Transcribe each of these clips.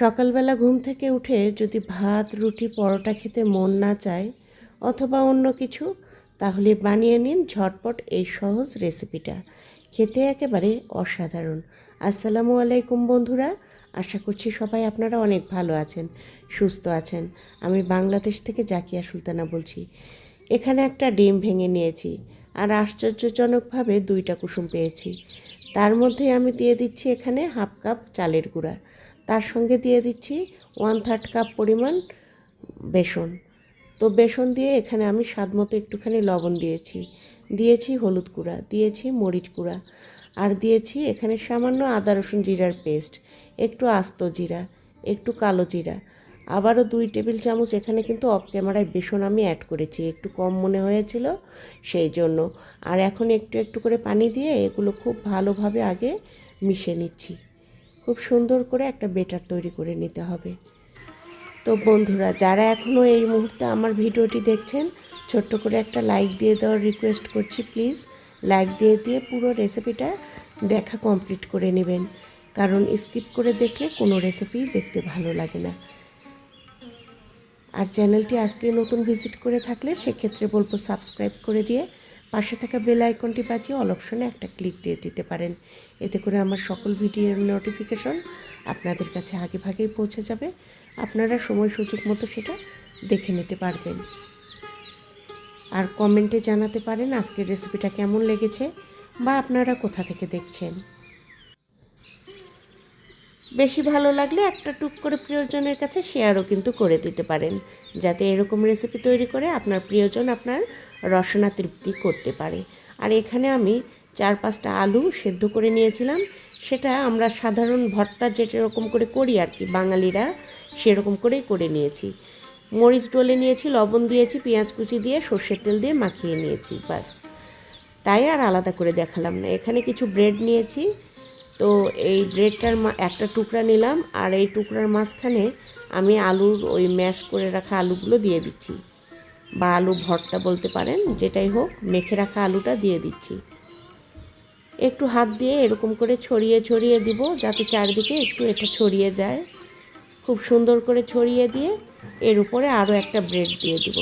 সকালবেলা ঘুম থেকে উঠে যদি ভাত, রুটি, পরোটা খেতে মন না চায় অথবা অন্য কিছু, তাহলে বানিয়ে নিন ঝটপট এই সহজ রেসিপিটা। খেতে একেবারে অসাধারণ। আসসালামু আলাইকুম বন্ধুরা, আশা করছি সবাই আপনারা অনেক ভালো আছেন, সুস্থ আছেন। আমি বাংলাদেশ থেকে জাকিয়া সুলতানা বলছি। এখানে একটা ডিম ভেঙে নিয়েছি আর আশ্চর্যজনকভাবে দুইটা কুসুম পেয়েছি। তার মধ্যে আমি দিয়ে দিচ্ছি এখানে হাফ কাপ চালের গুঁড়া। তার সঙ্গে দিয়ে দিচ্ছি ওয়ান থার্ড কাপ পরিমাণ বেসন। তো বেসন দিয়ে এখানে আমি স্বাদ মতো একটুখানি লবণ দিয়েছি। দিয়েছি হলুদ গুঁড়া, দিয়েছি মরিচ গুঁড়া আর দিয়েছি এখানে সামান্য আদা, রসুন জিরার পেস্ট, একটু আস্ত জিরা, একটু কালো জিরা। আবারও দুই টেবিল চামচ এখানে কিন্তু অফ ক্যামেরায় বেসন আমি অ্যাড করেছি, একটু কম মনে হয়েছিল সেই জন্য। আর এখন একটু একটু করে পানি দিয়ে এগুলো খুব ভালোভাবে আগে মিশে নিচ্ছি। খুব সুন্দর করে একটা বেটার তৈরি করে নিতে হবে। তো বন্ধুরা, যারা এখনও এই মুহূর্তে আমার ভিডিওটি দেখছেন, ছোট্ট করে একটা লাইক দিয়ে দেওয়ার রিকোয়েস্ট করছি প্লিজ লাইক দিয়ে দিয়ে পুরো রেসিপিটা দেখা কমপ্লিট করে নেবেন। কারণ স্কিপ করে দেখলে কোনো রেসিপি দেখতে ভালো লাগে না। আর চ্যানেলটি আজকে নতুন ভিজিট করে থাকলে সেক্ষেত্রে বলব সাবস্ক্রাইব করে দিয়ে পাশে থাকা বেল আইকনটি বাজিয়ে অল অপশনে একটা ক্লিক দিয়ে দিতে পারেন। এতে করে আমার সকল ভিডিওর নোটিফিকেশন আপনাদের কাছে আগে ভাগেই পৌঁছে যাবে। আপনারা সময় সুযোগ মতো সেটা দেখে নিতে পারবেন। আর কমেন্টে জানাতে পারেন আজকের রেসিপিটা কেমন লেগেছে বা আপনারা কোথা থেকে দেখছেন। বেশি ভালো লাগলে একটা টুক করে প্রিয়জনের কাছে শেয়ারও কিন্তু করে দিতে পারেন। যাতে এরকম রেসিপি তৈরি করে আপনার প্রিয়জন আপনার রসনা তৃপ্তি করতে পারে। আর এখানে আমি চার পাঁচটা আলু সেদ্ধ করে নিয়েছিলাম। সেটা আমরা সাধারণ ভর্তা যেরকম করে করি আর কি, বাঙালিরা সেরকম করেই করে নিয়েছি। মরিচ ডলে নিয়েছি, লবণ দিয়েছি, পেঁয়াজ কুচি দিয়ে সর্ষের তেল দিয়ে মাখিয়ে নিয়েছি বাস তাই আর আলাদা করে দেখালাম না। এখানে কিছু ব্রেড নিয়েছি। তো এই ব্রেডটার একটা টুকরা নিলাম। আর এই টুকরার মাঝখানে আমি আলুর ওই ম্যাশ করে রাখা আলুগুলো দিয়ে দিচ্ছি। বা আলু ভর্তা বলতে পারেন, যেটাই হোক, মেখে রাখা আলুটা দিয়ে দিচ্ছি। একটু হাত দিয়ে এরকম করে ছড়িয়ে ছড়িয়ে দিব, যাতে চারদিকে একটু এটা ছড়িয়ে যায়। খুব সুন্দর করে ছড়িয়ে দিয়ে এর উপরে আরও একটা ব্রেড দিয়ে দিব।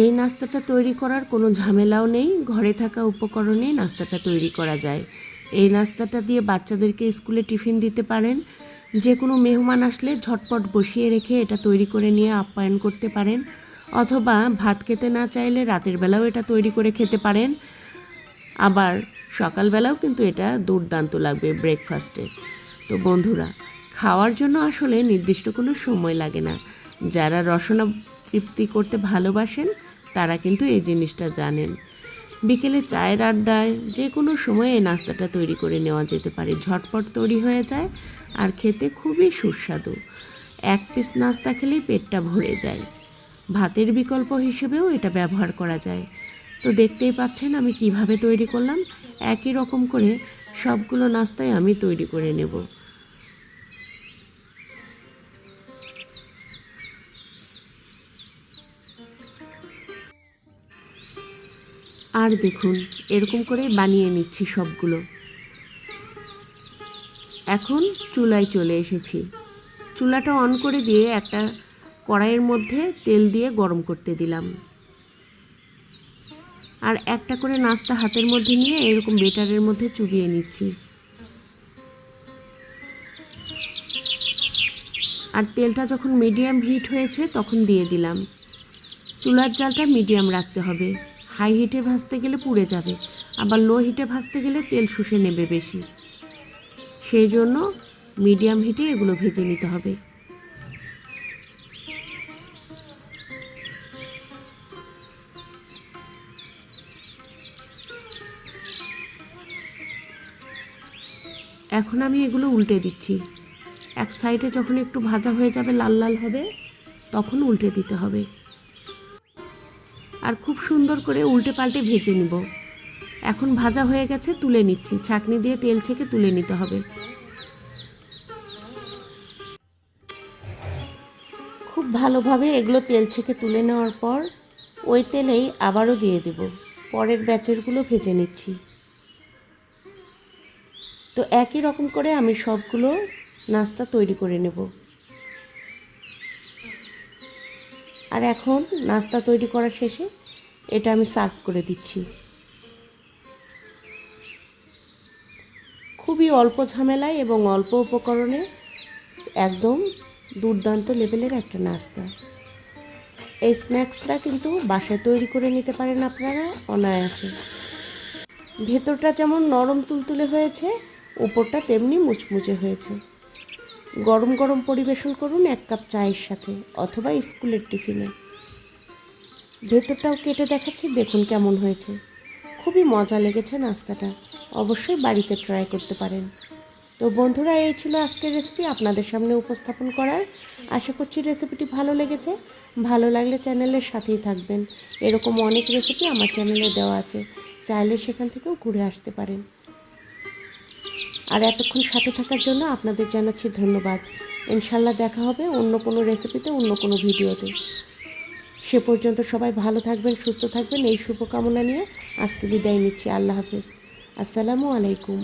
এই নাস্তাটা তৈরি করার কোনো ঝামেলাও নেই। ঘরে থাকা উপকরণে নাস্তাটা তৈরি করা যায়। এই নাস্তাটা দিয়ে বাচ্চাদেরকে স্কুলে টিফিন দিতে পারেন। যে কোনো মেহমান আসলে ঝটপট বসিয়ে রেখে এটা তৈরি করে নিয়ে আপ্যায়ন করতে পারেন। অথবা ভাত খেতে না চাইলে রাতের বেলাও এটা তৈরি করে খেতে পারেন। আবার সকালবেলাও কিন্তু এটা দুর্দান্ত লাগবে ব্রেকফাস্টে। তো বন্ধুরা, খাওয়ার জন্য আসলে নির্দিষ্ট কোনো সময় লাগে না। যারা রসনা তৃপ্তি করতে ভালোবাসেন তারা কিন্তু এই জিনিসটা জানেন। বিকেলে চায়ের আড্ডায় যে কোনো সময়ে এই নাস্তাটা তৈরি করে নেওয়া যেতে পারে। ঝটপট তৈরি হয়ে যায় আর খেতে খুবই সুস্বাদু। এক পিস নাস্তা খেলেই পেটটা ভরে যায়। ভাতের বিকল্প হিসেবেও এটা ব্যবহার করা যায়। তো দেখতেই পাচ্ছেন আমি কীভাবে তৈরি করলাম। একই রকম করে সবগুলো নাস্তাই আমি তৈরি করে নেব। আর দেখুন, এরকম করে বানিয়ে নিচ্ছি সবগুলো। এখন চুলায় চলে এসেছি। চুলাটা অন করে দিয়ে একটা কড়াইয়ের মধ্যে তেল দিয়ে গরম করতে দিলাম। আর একটা করে নাস্তা হাতের মধ্যে নিয়ে এরকম বেটারের মধ্যে চুবিয়ে নিচ্ছি। আর তেলটা যখন মিডিয়াম হিট হয়েছে তখন দিয়ে দিলাম। চুলার জালটা মিডিয়াম রাখতে হবে। হাই হিটে ভাজতে গেলে পুড়ে যাবে, আবার লো হিটে ভাজতে গেলে তেল শুষে নেবে বেশি। সেই জন্য মিডিয়াম হিটে এগুলো ভেজে নিতে হবে। এখন আমি এগুলো উল্টে দিচ্ছি। এক সাইডে যখন একটু ভাজা হয়ে যাবে লাল লাল হবে, তখন উল্টে দিতে হবে। আর খুব সুন্দর করে উল্টে পাল্টে ভেজে নিব। এখন ভাজা হয়ে গেছে, তুলে নিচ্ছি। ছাঁকনি দিয়ে তেল ছেঁকে তুলে নিতে হবে। খুব ভালোভাবে এগুলো তেল ছেঁকে তুলে নেওয়ার পর ওই তেলেই আবারও দিয়ে দেব। পরের ব্যাচেরগুলো ভেজে নিচ্ছি। তো একই রকম করে আমি সবগুলো নাস্তা তৈরি করে নেব। আর এখন নাস্তা তৈরি করার শেষে এটা আমি সার্ভ করে দিচ্ছি। খুবই অল্প ঝামেলায় এবং অল্প উপকরণে একদম দুর্দান্ত লেভেলের একটা নাস্তা। এই স্ন্যাক্সটা কিন্তু বাসায় তৈরি করে নিতে পারেন আপনারা অনায়াসে। ভেতরটা যেমন নরম তুলতুলে হয়েছে, উপরটা তেমনি মুচমুচে হয়েছে। গরম গরম পরিবেশন করুন এক কাপ চায়ের সাথে অথবা স্কুলের টিফিনে। ভেতরটাও কেটে দেখাচ্ছি, দেখুন কেমন হয়েছে। খুবই মজা লেগেছে নাস্তাটা, অবশ্যই বাড়িতে ট্রাই করতে পারেন। তো বন্ধুরা, এই ছিল আজকের রেসিপি আপনাদের সামনে উপস্থাপন করার। আশা করছি রেসিপিটি ভালো লেগেছে। ভালো লাগলে চ্যানেলের সাথেই থাকবেন। এরকম অনেক রেসিপি আমার চ্যানেলে দেওয়া আছে। চাইলে সেখান থেকেও ঘুরে আসতে পারেন। আর এতক্ষণ সাথে থাকার জন্য আপনাদের জানাচ্ছি ধন্যবাদ। ইনশাল্লাহ দেখা হবে অন্য কোনো রেসিপিতে অন্য কোনো ভিডিওতে সে পর্যন্ত সবাই ভালো থাকবেন, সুস্থ থাকবেন। এই শুভকামনা নিয়ে আজকে বিদায় নিচ্ছি। আল্লাহ হাফেজ। আসসালামু আলাইকুম।